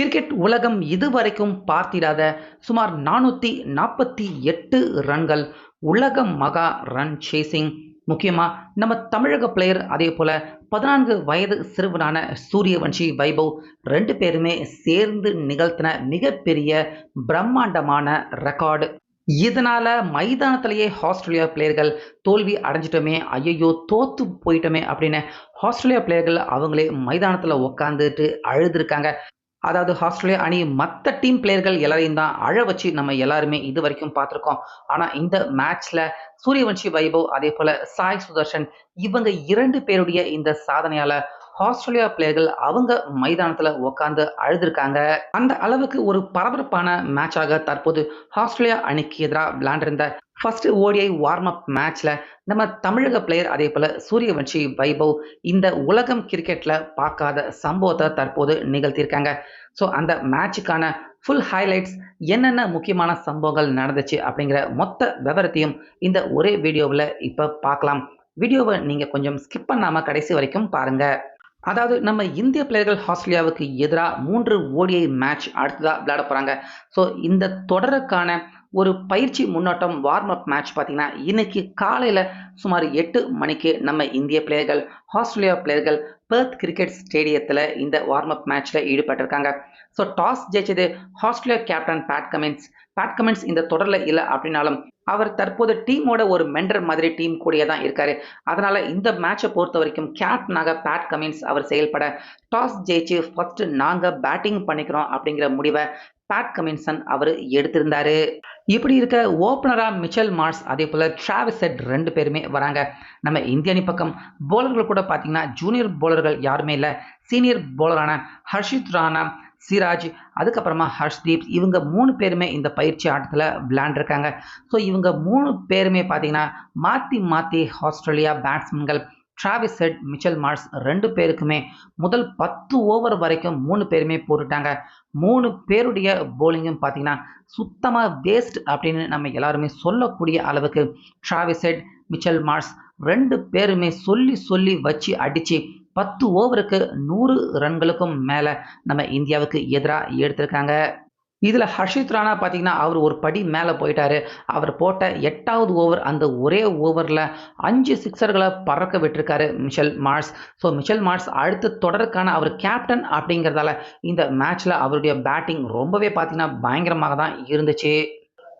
Cricket உலகம் இதுவரைக்கும் பார்த்திடாத சுமார் நானூற்றி நாற்பத்தி எட்டு ரன்கள். உலக மகா ரன் சேசிங். முக்கியமாக நம்ம தமிழக பிளேயர் அதே போல் பதினான்கு வயது சிறுவனான சூரியவன்ஷி வைபவ் ரெண்டு பேருமே சேர்ந்து நிகழ்த்தின மிகப்பெரிய பிரம்மாண்டமான ரெக்கார்டு இதனால மைதானத்திலேயே ஆஸ்திரேலியா பிளேயர்கள் தோல்வி அடைஞ்சிட்டோமே ஐயோ தோத்து போயிட்டோமே அப்படின்னு ஆஸ்திரேலியா பிளேயர்கள் அவங்களே மைதானத்தில் உட்காந்துட்டு அழுதுருக்காங்க. அதாவது ஆஸ்திரேலியா அணி மற்ற டீம் பிளேயர்கள் எல்லாரையும் தான் அழ வச்சு நம்ம எல்லாருமே இது வரைக்கும் பார்த்துருக்கோம். ஆனால் இந்த மேட்ச்ல சூரியவன்ஷி வைபவ் அதே போல சாய் சுதர்ஷன் இவங்க இரண்டு பேருடைய இந்த சாதனையால ஆஸ்திரேலியா பிளேயர்கள் அவங்க மைதானத்தில் உட்காந்து அழுதுருக்காங்க. அந்த அளவுக்கு ஒரு பரபரப்பான மேட்சாக தற்போது ஆஸ்திரேலியா அணிக்கு எதிராக விளையாண்டிருந்த ஃபர்ஸ்ட் ஓடிஐ வார்ம் அப் மேட்ச்ல நம்ம தமிழக பிளேயர் அதே போல சூரியவன்ஷி வைபவ் இந்த உலகம் கிரிக்கெட்ல பார்க்காத சம்பவத்தை தற்போது நிகழ்த்தியிருக்காங்க. ஸோ அந்த மேட்சுக்கான ஃபுல் ஹைலைட்ஸ் என்னென்ன முக்கியமான சம்பவங்கள் நடந்துச்சு அப்படிங்கிற மொத்த விவரத்தையும் இந்த ஒரே வீடியோவில் இப்போ பார்க்கலாம். வீடியோவை நீங்கள் கொஞ்சம் ஸ்கிப் பண்ணாமல் கடைசி வரைக்கும் பாருங்கள் அதாவது நம்ம இந்திய பிளேயர்கள் ஆஸ்திரேலியாவுக்கு எதிராக மூன்று ஓடிஐ மேட்ச் அடுத்ததாக விளையாட போகிறாங்க ஸோ இந்த தொடருக்கான ஒரு பயிற்சி முன்னோட்டம் வார்ம் அப் மேட்ச் பார்த்தீங்கன்னா இன்னைக்கு காலையில் சுமார் எட்டு மணிக்கு நம்ம இந்திய பிளேயர்கள் ஆஸ்திரேலியா பிளேயர்கள் பெர்த் கிரிக்கெட் ஸ்டேடியத்தில் இந்த வார்ம் அப் மேட்ச்சில் ஈடுபட்டிருக்காங்க. ஸோ டாஸ் ஜெயிச்சது Australia captain Pat Cummins Pat Cummins இந்த தொடரில் இல்லை அப்படின்னாலும் அவர் தற்போது டீமோட ஒரு மென்டர் மாதிரி டீம் கூடயே தான் இருக்காரு. அதனால இந்த மேட்சை பொறுத்த வரைக்கும் கேப்டனாக பேட் கமின்ஸ் அவர் செயல்பட டாஸ் ஜெயிச்சு ஃபர்ஸ்ட் நாங்கள் பேட்டிங் பண்ணிக்கிறோம் அப்படிங்கிற முடிவை பேட் கமின்சன் அவர் எடுத்திருந்தாரு. இப்படி இருக்க ஓப்பனராக மிச்சல் மார்ஸ் அதே போல் டிராவிஸ் செட் ரெண்டு பேருமே வராங்க. நம்ம இந்திய அணி பக்கம் போலர்கள் கூட பார்த்தீங்கன்னா ஜூனியர் போலர்கள் யாருமே இல்லை சீனியர் போலரான ஹர்ஷித் ராணா சிராஜ் அதுக்கப்புறமா ஹர்ஷ்தீப் இவங்க மூணு பேருமே இந்த பயிற்சி ஆட்டத்தில் விளையாண்டுருக்காங்க. ஸோ இவங்க மூணு பேருமே பார்த்தீங்கன்னா மாற்றி மாற்றி ஆஸ்திரேலியா பேட்ஸ்மேன்கள் டிராவிஸ் ஹெட் மிச்சல் மார்ஸ் ரெண்டு பேருக்குமே முதல் பத்து ஓவர் வரைக்கும் மூணு பேருமே போட்டுட்டாங்க. மூணு பேருடைய போலிங்கும் பார்த்தீங்கன்னா சுத்தமாக வேஸ்ட் அப்படின்னு நம்ம எல்லாருமே சொல்லக்கூடிய அளவுக்கு டிராவிஸ் ஹெட் மிச்சல் மார்ஸ் ரெண்டு பேருமே சொல்லி சொல்லி வச்சு அடித்து பத்து ஓவருக்கு நூறு ரன்களுக்கும் மேலே நம்ம இந்தியாவுக்கு எதிராக எடுத்திருக்காங்க. இதில் ஹர்ஷித் ராணா பார்த்தீங்கன்னா அவர் ஒரு படி மேலே போயிட்டாரு. அவர் போட்ட எட்டாவது ஓவர் அந்த ஒரே ஓவரில் அஞ்சு சிக்ஸர்களை பறக்க விட்டுருக்காரு Mitchell Marsh. So Mitchell Marsh அடுத்த தொடருக்கான அவர் கேப்டன் அப்படிங்கிறதால இந்த மேட்ச்சில் அவருடைய பேட்டிங் ரொம்பவே பார்த்தீங்கன்னா பயங்கரமாக தான் இருந்துச்சு.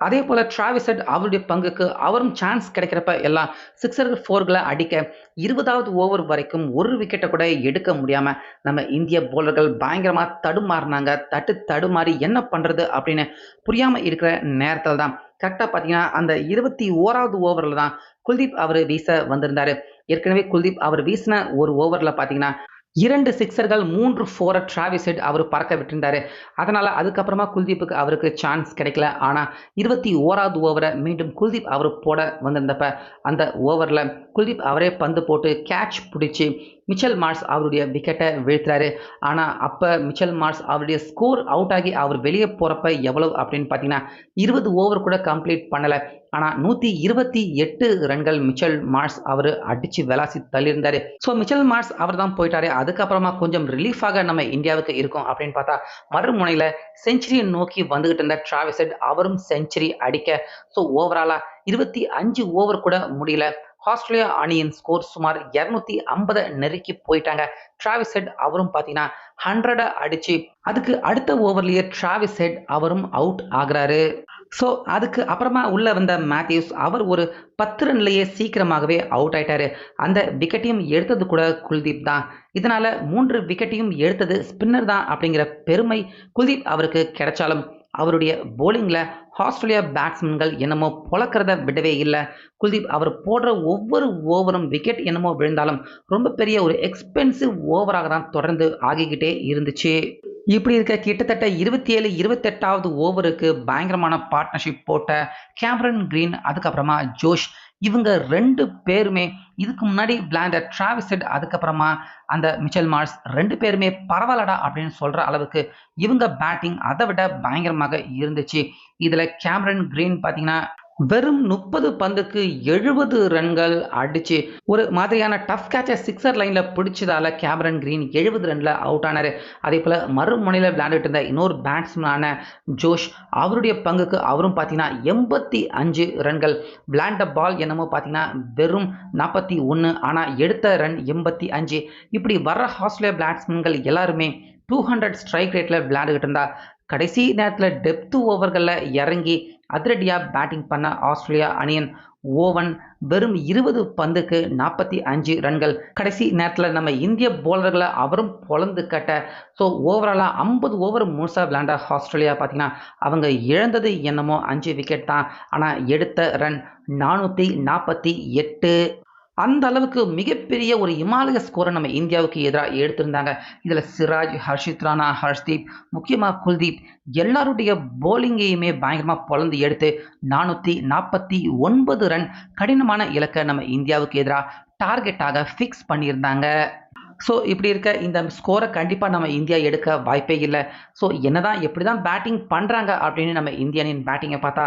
அதே போல் டிராவிசட் அவருடைய பங்குக்கு அவரும் சான்ஸ் கிடைக்கிறப்ப எல்லாம் சிக்ஸர்கள் ஃபோர்களை அடிக்க இருபதாவது ஓவர் வரைக்கும் ஒரு விக்கெட்டை கூட எடுக்க முடியாமல் நம்ம இந்திய போலர்கள் பயங்கரமாக தடுமாறினாங்க. தட்டு தடுமாறி என்ன பண்ணுறது அப்படின்னு புரியாமல் இருக்கிற நேரத்தில் தான் கரெக்டாக பார்த்தீங்கன்னா அந்த இருபத்தி ஓராவது ஓவரில் தான் குல்தீப் அவர் வீச வந்திருந்தார். ஏற்கனவே குல்தீப் அவர் வீசின ஒரு ஓவரில் பார்த்தீங்கன்னா இரண்டு சிக்ஸர்கள் மூன்று ஃபோரை டிராவிஸ் ஹெட் அவர் பறக்க விட்டிருந்தாரு அதனால் அதுக்கப்புறமா குல்தீப்புக்கு அவருக்கு சான்ஸ் கிடைக்கல. ஆனால் இருபத்தி ஓராவது ஓவரை மீண்டும் குல்தீப் அவர் போட வந்திருந்தப்ப அந்த ஓவரில் குல்தீப் அவரே பந்து போட்டு கேட்ச் பிடிச்சி மிச்சல் மார்ஸ் அவருடைய விக்கெட்டை வீழ்த்துறாரு. ஆனால் அப்போ மிச்சல் மார்ஸ் அவருடைய ஸ்கோர் அவுட் ஆகி அவர் வெளியே போகிறப்ப எவ்வளவு அப்படின்னு பார்த்தீங்கன்னா இருபது ஓவர் கூட கம்ப்ளீட் பண்ணலை. ஆனால் நூற்றி இருபத்தி எட்டு ரன்கள் மிச்சல் மார்ஸ் அவர் அடித்து விளாசி தள்ளியிருந்தார். ஸோ மிச்சல் மார்ஸ் அவர் தான் போயிட்டாரு. அதுக்கப்புறமா கொஞ்சம் ரிலீஃபாக நம்ம இந்தியாவுக்கு இருக்கும் அப்படின்னு பார்த்தா மறுமுனையில் செஞ்சுரியை நோக்கி வந்துகிட்டு இருந்த டிராவிசட் அவரும் செஞ்சுரி அடிக்க. ஸோ ஓவராலாக இருபத்தி அஞ்சு ஓவர் கூட முடியல. ஆஸ்திரேலியா அணியின் ஸ்கோர் சுமார் இரநூத்தி ஐம்பதை நெருக்கி போயிட்டாங்க. டிராவிஸ் ஹெட் அவரும் பார்த்தீங்கன்னா ஹண்ட்ரடை அடிச்சு அதுக்கு அடுத்த ஓவர்லேயே டிராவிஸ் ஹெட் அவரும் அவுட் ஆகுறாரு. ஸோ அதுக்கு அப்புறமா உள்ளே வந்த மேத்யூஸ் அவர் ஒரு பத்து ரன்லேயே சீக்கிரமாகவே அவுட் ஆயிட்டாரு. அந்த விக்கெட்டையும் எடுத்தது கூட குல்தீப் தான். இதனால் மூன்று விக்கெட்டையும் எடுத்தது ஸ்பின்னர் தான் அப்படிங்கிற பெருமை குல்தீப் அவருக்கு கிடைச்சாலும் அவருடைய போலிங்கில் ஆஸ்திரேலியா பேட்ஸ்மேன்கள் என்னமோ பொழக்கிறத விடவே இல்லை. குல்தீப் அவர் போடுற ஒவ்வொரு ஓவரும் விக்கெட் என்னமோ விழுந்தாலும் ரொம்ப பெரிய ஒரு எக்ஸ்பென்சிவ் ஓவராக தான் தொடர்ந்து ஆகிக்கிட்டே இருந்துச்சு. இப்படி இருக்க கிட்டத்தட்ட இருபத்தி ஏழு இருபத்தெட்டாவது ஓவருக்கு பயங்கரமான பார்ட்னர்ஷிப் போட்ட கேமரன் கிரீன் அதுக்கப்புறமா ஜோஷ். இவங்க ரெண்டு பேருமே இதுக்கு முன்னாடி விளையாண்ட டிராவிசட் அதுக்கப்புறமா அந்த மிச்சல் மார்ஸ் ரெண்டு பேருமே பரவாயில்லடா அப்படின்னு சொல்கிற அளவுக்கு இவங்க பேட்டிங் அதை விட பயங்கரமாக இருந்துச்சு. இதில் கேமரன் கிரீன் பார்த்தீங்கன்னா வெறும் முப்பது பந்துக்கு எழுபது ரன்கள் அடிச்சு ஒரு மாதிரியான டஃப் கேட்சை சிக்ஸர் லைனில் பிடிச்சதால கேமரன் கிரீன் எழுபது ரனில் அவுட் ஆனார். அதே போல் மறுமுனையில் விளையாண்டுட்டு இருந்த இன்னொரு பேட்ஸ்மேனான ஜோஷ் அவருடைய பங்குக்கு அவரும் பார்த்தீங்கன்னா எண்பத்தி அஞ்சு ரன்கள். விளையாண்ட பால் என்னமோ பார்த்தீங்கன்னா வெறும் நாற்பத்தி ஒன்று ஆனால் எடுத்த ரன் எண்பத்தி அஞ்சு. இப்படி வர்ற ஆஸ்திரேலியா பேட்ஸ்மேன்கள் எல்லாருமே டூ ஹண்ட்ரட் ஸ்ட்ரைக் ரேட்டில் விளையாண்டுக்கிட்டு இருந்தா கடைசி நேரத்தில் டெப்த் ஓவர்களில் இறங்கி அதிரடியாக பேட்டிங் பண்ண ஆஸ்திரேலியா அணியன் ஓவன் வெறும் இருபது பந்துக்கு நாற்பத்தி அஞ்சு ரன்கள். கடைசி நேரத்தில் நம்ம இந்திய போலர்களை அவரும் பொழந்து கட்ட ஸோ ஓவராலாக ஐம்பது ஓவர் முழுசாக விளையாண்ட ஆஸ்திரேலியா பார்த்தீங்கன்னா அவங்க இழந்தது என்னமோ அஞ்சு விக்கெட் தான். ஆனால் எடுத்த ரன் நானூற்றி நாற்பத்தி எட்டு அந்த அளவுக்கு மிகப்பெரிய ஒரு இமாலய ஸ்கோரை நம்ம இந்தியாவுக்கு எதிராக எடுத்திருந்தாங்க. இதில் சிராஜ் ஹர்ஷித் ராணா ஹர்ஷ்தீப் முக்கியமாக குல்தீப் எல்லாருடைய போலிங்கையுமே பயங்கரமாக பொழந்து எடுத்து நானூற்றி நாற்பத்தி ஒன்பது ரன் கடினமான இலக்கை நம்ம இந்தியாவுக்கு எதிராக டார்கெட்டாக ஃபிக்ஸ் பண்ணியிருந்தாங்க. ஸோ இப்படி இருக்க இந்த ஸ்கோரை கண்டிப்பாக நம்ம இந்தியா எடுக்க வாய்ப்பே இல்லை. ஸோ என்னதான் எப்படி தான் பேட்டிங் பண்ணுறாங்க அப்படின்னு நம்ம இந்தியனின் பேட்டிங்கை பார்த்தா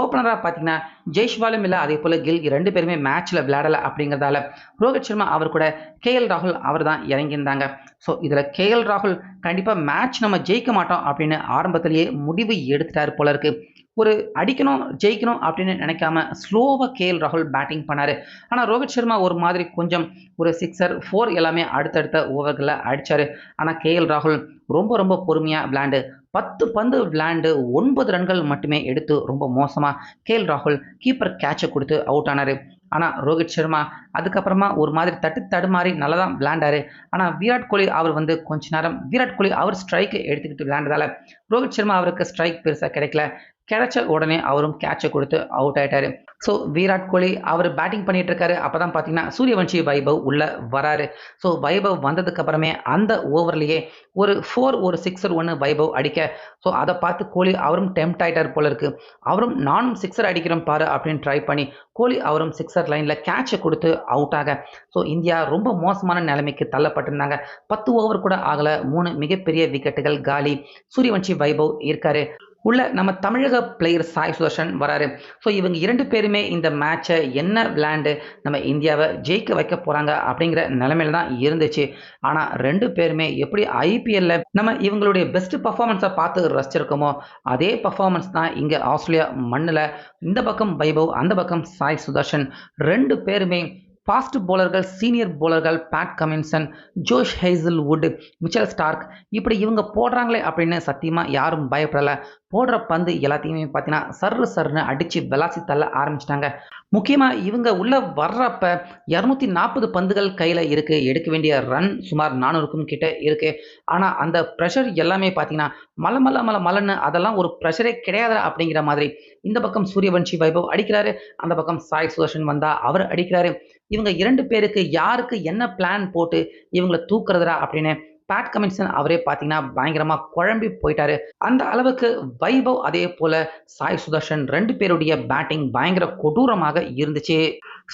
ஓப்பனராக பார்த்தீங்கன்னா ஜெய்ஷ்வாலும் இல்லை அதே போல் கில் ரெண்டு பேருமே மேட்ச்சில் விளையாடலை அப்படிங்கிறதால ரோஹித் சர்மா அவர் கூட கேஎல் ராகுல் அவர் தான் இறங்கியிருந்தாங்க. ஸோ இதில் கேஎல் ராகுல் கண்டிப்பாக மேட்ச் நம்ம ஜெயிக்க மாட்டோம் அப்படின்னு ஆரம்பத்திலேயே முடிவு எடுத்துட்டார் போல இருக்குது ஒரு அடிக்கணும் ஜெயிக்கணும் அப்படின்னு நினைக்காம ஸ்லோவாக கேஎல் ராகுல் பேட்டிங் பண்ணார். ஆனால் ரோஹித் சர்மா ஒரு மாதிரி கொஞ்சம் ஒரு சிக்ஸர் ஃபோர் எல்லாமே அடுத்தடுத்த ஓவர்களில் அடித்தார் ஆனால் கேஎல் ராகுல் ரொம்ப ரொம்ப பொறுமையாக விளையாண்டு பத்து பந்து விளையாண்டு ஒன்பது ரன்கள் மட்டுமே எடுத்து ரொம்ப மோசமாக கேஎல் ராகுல் கீப்பர் கேட்சை கொடுத்து அவுட் ஆனார். ஆனால் ரோஹித் சர்மா அதுக்கப்புறமா ஒரு மாதிரி தட்டு தடுமாறி நல்லா தான் விளையாண்டாரு. ஆனால் விராட் கோலி அவர் வந்து கொஞ்ச நேரம் விராட் கோலி அவர் ஸ்ட்ரைக்கு எடுத்துக்கிட்டு விளையாண்டதால ரோஹித் சர்மா அவருக்கு ஸ்ட்ரைக் பெருசாக கிடைக்கல. கிடைச்ச உடனே அவரும் கேட்சை கொடுத்து அவுட் ஆயிட்டாரு. ஸோ விராட் கோலி அவர் பேட்டிங் பண்ணிட்டு இருக்காரு. அப்போ தான் பார்த்தீங்கன்னா சூரியவன்ஷி வைபவ் உள்ள வராரு. ஸோ வைபவ் வந்ததுக்கு அப்புறமே அந்த ஓவர்லேயே ஒரு ஃபோர் ஒரு சிக்ஸர் ஒன்று வைபவ் அடிக்க. ஸோ அதை பார்த்து கோலி அவரும் டெம்ட் ஆகிட்டார் போல இருக்கு. அவரும் நானும் சிக்ஸர் அடிக்கிறோம் பாரு அப்படின்னு ட்ரை பண்ணி கோலி அவரும் சிக்ஸர் லைனில் கேட்சை கொடுத்து அவுட் ஆக. ஸோ இந்தியா ரொம்ப மோசமான நிலைமைக்கு தள்ளப்பட்டிருந்தாங்க. பத்து ஓவர் கூட ஆகலை. மூணு மிகப்பெரிய விக்கெட்டுகள் காலி. சூரியவன்ஷி வைபவ் இருக்காரு. உள்ள நம்ம தமிழக பிளேயர் சாய் சுதர்ஷன் வராரு. ஸோ இவங்க இரண்டு பேருமே இந்த மேட்சை என்ன விளையாண்டு நம்ம இந்தியாவை ஜெயிக்க வைக்க போகிறாங்க அப்படிங்கிற நிலைமையில தான் இருந்துச்சு. ஆனால் ரெண்டு பேருமே எப்படி ஐபிஎல்ல நம்ம இவங்களுடைய பெஸ்ட் பர்ஃபார்மன்ஸை பார்த்து ரசிச்சிருக்கோமோ அதே பர்ஃபார்மன்ஸ் தான் இங்கே ஆஸ்திரேலியா மண்ணில். இந்த பக்கம் வைபவ் அந்த பக்கம் சாய் சுதர்ஷன். ரெண்டு பேருமே ஃபாஸ்ட் போலர்கள் சீனியர் போலர்கள் பேட் கமின்சன் Josh Hazlewood Mitchell Starc இப்படி இவங்க போடுறாங்களே அப்படின்னு சத்தியமாக யாரும் பயப்படலை. போடுற பந்து எல்லாத்தையுமே பார்த்தீங்கன்னா சர்ரு சர்னு அடித்து விளாசி தள்ள ஆரம்பிச்சிட்டாங்க. முக்கியமாக இவங்க உள்ளே வர்றப்ப இரநூத்தி நாற்பது பந்துகள் கையில் இருக்குது எடுக்க வேண்டிய ரன் சுமார் நானூறுக்கும் கிட்ட இருக்குது ஆனால் அந்த ப்ரெஷர் எல்லாமே பார்த்தீங்கன்னா மல மல மல மலன்னு அதெல்லாம் ஒரு ப்ரெஷரே கிடையாது அப்படிங்கிற மாதிரி. இந்த பக்கம் சூரியவன்ஷி வைபவ் அடிக்கிறாரு. அந்த பக்கம் சாய் சுதர்ஷன் வந்தால் அவர் அடிக்கிறாரு. இவங்க இரண்டு பேருக்கு யாருக்கு என்ன பிளான் போட்டு இவங்களை தூக்குறதுடா அப்படின்னு பேட் கமின்சன் அவரே பார்த்தீங்கன்னா பயங்கரமாக குழம்பி போயிட்டாரு. அந்த அளவுக்கு வைபவ் அதே போல சாய் சுதர்ஷன் ரெண்டு பேருடைய பேட்டிங் பயங்கர கொடூரமாக இருந்துச்சு.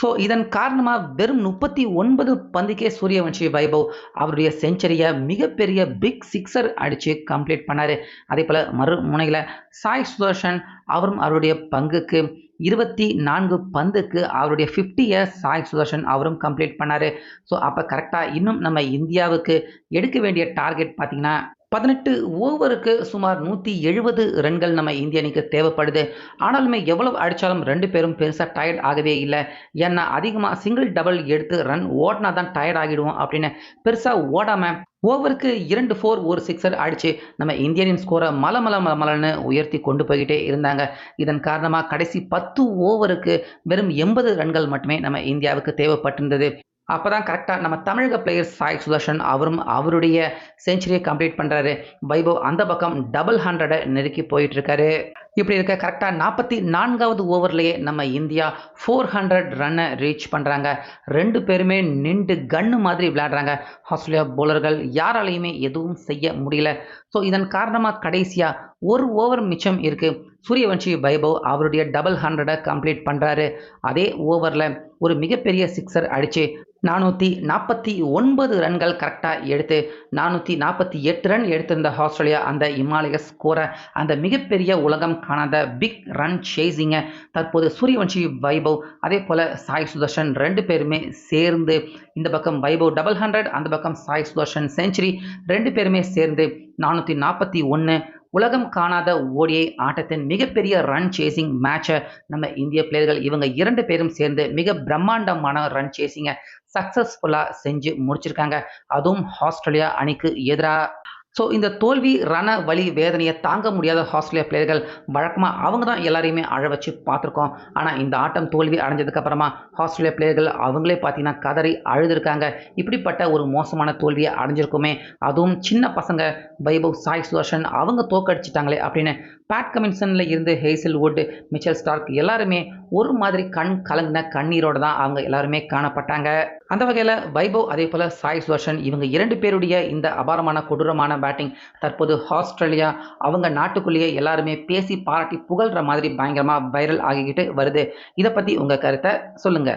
ஸோ இதன் காரணமாக வெறும் முப்பத்தி ஒன்பது பந்துக்கே சூரியவன்ஷி வைபவ் அவருடைய செஞ்சுரியை மிகப்பெரிய பிக் சிக்ஸர் அடித்து கம்ப்ளீட் பண்ணார். அதே போல் மறுமுனையில் சாய் சுதர்ஷன் அவரும் அவருடைய பங்குக்கு இருபத்தி நான்கு பந்துக்கு அவருடைய ஃபிஃப்டி இயர்ஸ் சாய் சுதர்ஷன் அவரும் கம்ப்ளீட் பண்ணார். ஸோ அப்போ கரெக்டாக இன்னும் நம்ம இந்தியாவுக்கு எடுக்க வேண்டிய டார்கெட் பார்த்திங்கன்னா பதினெட்டு ஓவருக்கு சுமார் நூற்றி எழுபது ரன்கள் நம்ம இந்திய அணிக்கு தேவைப்படுது. ஆனாலுமே எவ்வளவு அடித்தாலும் ரெண்டு பேரும் பெருசாக டயர்ட் ஆகவே இல்லை. ஏன்னா அதிகமாக சிங்கிள் டபுள் எடுத்து ரன் ஓடினா தான் டயர்ட் ஆகிடுவோம் அப்படின்னு பெருசாக ஓடாமல் ஓவருக்கு இரண்டு ஃபோர் ஒரு சிக்ஸர் அடித்து நம்ம இந்தியனின் ஸ்கோரை மல மல மல மலன்னு உயர்த்தி கொண்டு போய்கிட்டே இருந்தாங்க. இதன் காரணமாக கடைசி பத்து ஓவருக்கு வெறும் எண்பது ரன்கள் மட்டுமே நம்ம இந்தியாவுக்கு தேவைப்பட்டிருந்தது. அப்போ தான் கரெக்டாக நம்ம தமிழக பிளேயர் சாய் சுதர்ஷன் அவரும் அவருடைய செஞ்சுரியை கம்ப்ளீட் பண்ணுறாரு வைபவ் அந்த பக்கம் டபுள் ஹண்ட்ரடை நெருக்கி போயிட்டுருக்காரு. இப்படி இருக்க கரெக்டாக நாற்பத்தி நான்காவது ஓவர்லேயே நம்ம இந்தியா ஃபோர் ஹண்ட்ரட் ரன்னை ரீச் பண்ணுறாங்க ரெண்டு பேருமே நின்று கன்னு மாதிரி விளையாடுறாங்க. ஆஸ்திரேலியா போலர்கள் யாராலையுமே எதுவும் செய்ய முடியல. ஸோ இதன் காரணமாக கடைசியாக ஒரு ஓவர் மிச்சம் இருக்குது சூரியவன்ஷி வைபவ் அவருடைய டபுள் ஹண்ட்ரடை கம்ப்ளீட் பண்ணுறாரு அதே ஓவரில் ஒரு மிகப்பெரிய சிக்ஸர் அடித்து நானூற்றி நாற்பத்தி ஒன்பது ரன்கள் கரெக்டாக எடுத்து நானூற்றி நாற்பத்தி எட்டு ரன் எடுத்திருந்த ஆஸ்திரேலியா அந்த இமாலய ஸ்கோரை அந்த மிகப்பெரிய உலகம் காணாத பிக் ரன் சேசிங்கை தற்போது சூரியவன்ஷி வைபவ் அதே போல் சாய் சுதர்ஷன் ரெண்டு பேருமே சேர்ந்து இந்த பக்கம் வைபவ் டபுள் ஹண்ட்ரட் அந்த பக்கம் சாய் சுதர்ஷன் செஞ்சுரி ரெண்டு பேருமே சேர்ந்து நானூற்றி நாற்பத்தி ஒன்று உலகம் காணாத ஓடிஐ ஆட்டத்தின் மிகப்பெரிய ரன் சேசிங் மேட்சை நம்ம இந்திய பிளேயர்கள் இவங்க இரண்டு பேரும் சேர்ந்து மிக பிரம்மாண்டமான ரன் சேசிங்கை சக்ஸஸ்ஃபுல்லாக செஞ்சு முடிச்சிருக்காங்க. அதுவும் ஆஸ்திரேலியா அணிக்கு எதிராக ஸோ இந்த தோல்வி ரண வழி வேதனையை தாங்க முடியாத ஆஸ்திரேலியா பிளேயர்கள் வழக்கமாக அவங்க தான் எல்லாரையுமே அழ வச்சு பார்த்துருக்கோம். ஆனால் இந்த ஆட்டம் தோல்வி அடைஞ்சதுக்கப்புறமா ஆஸ்திரேலியா பிளேயர்கள் அவங்களே பார்த்தீங்கன்னா கதறி அழுதுருக்காங்க. இப்படிப்பட்ட ஒரு மோசமான தோல்வியை அடைஞ்சிருக்குமே. அதுவும் சின்ன பசங்க வைபவ் சாய் சுதர்ஷன் அவங்க தோக்கடிச்சிட்டாங்களே அப்படின்னு பேட் கமின்சனில் இருந்து ஹேசில் வுட் மிச்சல் ஸ்டார்க் எல்லாருமே ஒரு மாதிரி கண் கலங்கின கண்ணீரோடு தான் அவங்க எல்லாருமே காணப்பட்டாங்க. அந்த வகையில் வைபவ் அதே போல் சாய் சுதர்ஷன் இவங்க இரண்டு பேருடைய இந்த அபாரமான கொடூரமான பேட்டிங் தற்போது ஆஸ்திரேலியா அவங்க நாட்டுக்குள்ளேயே எல்லாருமே பேசி பாராட்டி புகழ்கிற மாதிரி பயங்கரமாக வைரல் ஆகிக்கிட்டு வருது. இதை பற்றி உங்கள் கருத்தை சொல்லுங்கள்